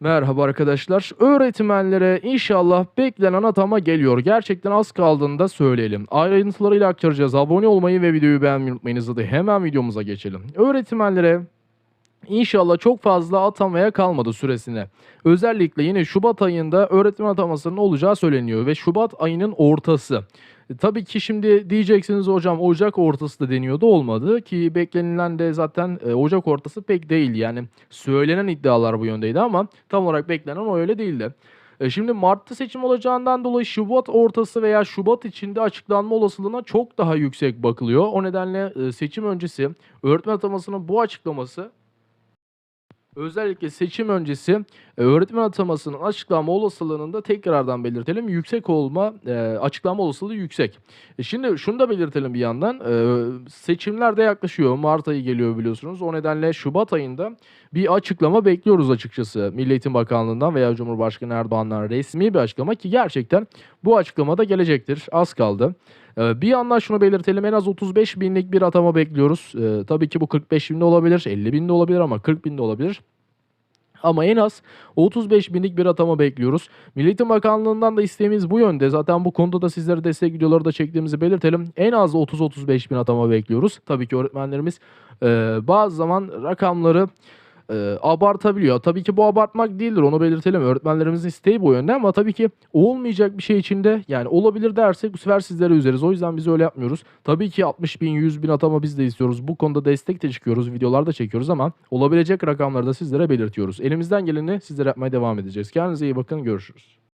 Merhaba arkadaşlar. Öğretmenlere inşallah beklenen atama geliyor. Gerçekten az kaldığını söyleyelim. Ayrıntılarıyla aktaracağız. Abone olmayı ve videoyu beğenmeyi unutmayınız. Hadi hemen videomuza geçelim. Öğretmenlere İnşallah çok fazla atamaya kalmadı süresine. Özellikle yine Şubat ayında öğretmen atamasının olacağı söyleniyor ve Şubat ayının ortası. E, tabii ki şimdi diyeceksiniz hocam Ocak ortası da deniyordu olmadı ki beklenilen de zaten e, Ocak ortası pek değil yani söylenen iddialar bu yöndeydi ama tam olarak beklenen o öyle değildi. E, Şimdi Mart'ta seçim olacağından dolayı Şubat ortası veya Şubat içinde açıklanma olasılığına çok daha yüksek bakılıyor. O nedenle seçim öncesi öğretmen atamasının bu açıklaması Özellikle seçim öncesi e, öğretmen atamasının açıklanma olasılığının da tekrardan belirtelim. Yüksek olma, e, açıklanma olasılığı yüksek. E, şimdi şunu da belirtelim bir yandan. Seçimler de yaklaşıyor. Mart ayı geliyor biliyorsunuz. O nedenle Şubat ayında bir açıklama bekliyoruz açıkçası. Milli Eğitim Bakanlığı'ndan veya Cumhurbaşkanı Erdoğan'dan resmi bir açıklama ki gerçekten bu açıklama da gelecektir. Az kaldı. Ee, Bir yandan şunu belirtelim en az 35 binlik bir atama bekliyoruz. Ee, tabii ki bu 45 binde olabilir, 50 binde olabilir ama 40 binde olabilir. Ama en az 35 binlik bir atama bekliyoruz. Milli Eğitim Bakanlığı'ndan da isteğimiz bu yönde. Zaten bu konuda da sizlere destek videoları da çektiğimizi belirtelim. En az 30-35 bin atama bekliyoruz. Tabii ki öğretmenlerimiz e, bazı zaman rakamları e, abartabiliyor. Tabii ki bu abartmak değildir onu belirtelim. Öğretmenlerimizin isteği bu yönde ama tabii ki olmayacak bir şey içinde yani olabilir dersek bu sefer sizlere üzeriz. O yüzden biz öyle yapmıyoruz. Tabii ki 60 bin 100 bin atama biz de istiyoruz. Bu konuda destek de çıkıyoruz. Videolar da çekiyoruz ama olabilecek rakamları da sizlere belirtiyoruz. Elimizden geleni sizlere yapmaya devam edeceğiz. Kendinize iyi bakın. Görüşürüz.